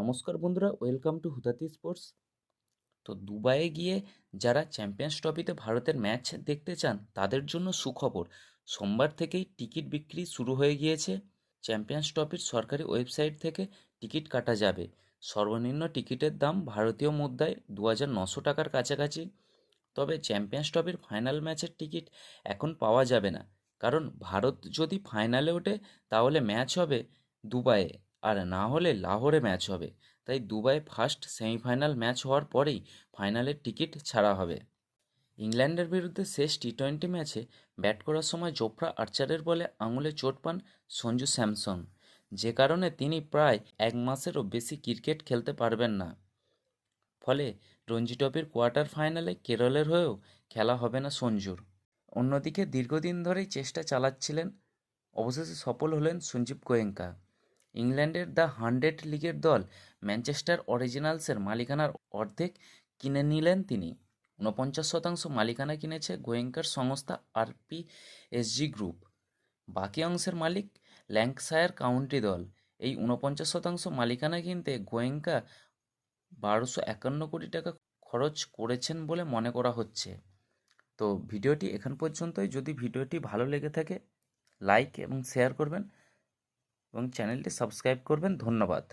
নমস্কার বন্ধুরা, welcome to হুতাতি sports. তো দুবাইয়ে গিয়ে যারা চ্যাম্পিয়ন্স ট্রফিতে ভারতের ম্যাচ দেখতে চান, তাদের জন্য সুখবর। সোমবার থেকেই টিকিট বিক্রি শুরু হয়ে গিয়েছে। চ্যাম্পিয়ন্স ট্রফির সরকারি ওয়েবসাইট থেকে টিকিট কাটা যাবে। সর্বনিম্ন টিকিটের দাম ভারতীয় মুদ্রায় দু হাজার নশো টাকার কাছাকাছি। তবে চ্যাম্পিয়ন্স ট্রফির ফাইনাল ম্যাচের টিকিট এখন পাওয়া যাবে না। কারণ ভারত যদি ফাইনালে ওঠে, তাহলে ম্যাচ হবে দুবাইয়ে। আর না হলে লাহোরে ম্যাচ হবে। তাই দুবাই ফার্স্ট সেমিফাইনাল ম্যাচ হওয়ার পরেই ফাইনালের টিকিট ছাড়া হবে। ইংল্যান্ডের বিরুদ্ধে শেষ টি টোয়েন্টি ম্যাচে ব্যাট করার সময় জোফরা আর্চারের বলে আঙুলে চোট পান সঞ্জু স্যামসন। যে কারণে তিনি প্রায় এক মাসেরও বেশি ক্রিকেট খেলতে পারবেন না। ফলে রঞ্জি ট্রফির কোয়ার্টার ফাইনালে কেরলের হয়েও খেলা হবে না সঞ্জুর। অন্যদিকে দীর্ঘদিন ধরেই চেষ্টা চালাচ্ছিলেন, অবশেষে সফল হলেন সঞ্জীব গোয়েঙ্কা। ইংল্যান্ডের দ্য হান্ড্রেড লিগের দল ম্যানচেস্টার অরিজিনালসের মালিকানার অর্ধেক কিনে নিলেন তিনি। ঊনপঞ্চাশ শতাংশ মালিকানা কিনেছে গোয়েঙ্কার সংস্থা আরপি এসজি গ্রুপ। বাকি অংশের মালিক ল্যাঙ্কশায়ার কাউন্টি দল। এই ঊনপঞ্চাশ শতাংশ মালিকানা কিনতে গোয়েঙ্কা বারোশো একান্ন কোটি টাকা খরচ করেছেন বলে মনে করা হচ্ছে। তো ভিডিওটি এখান পর্যন্তই। যদি ভিডিওটি ভালো লেগে থাকে, লাইক এবং শেয়ার করবেন। এবং চ্যানেলটি সাবস্ক্রাইব করবেন। ধন্যবাদ।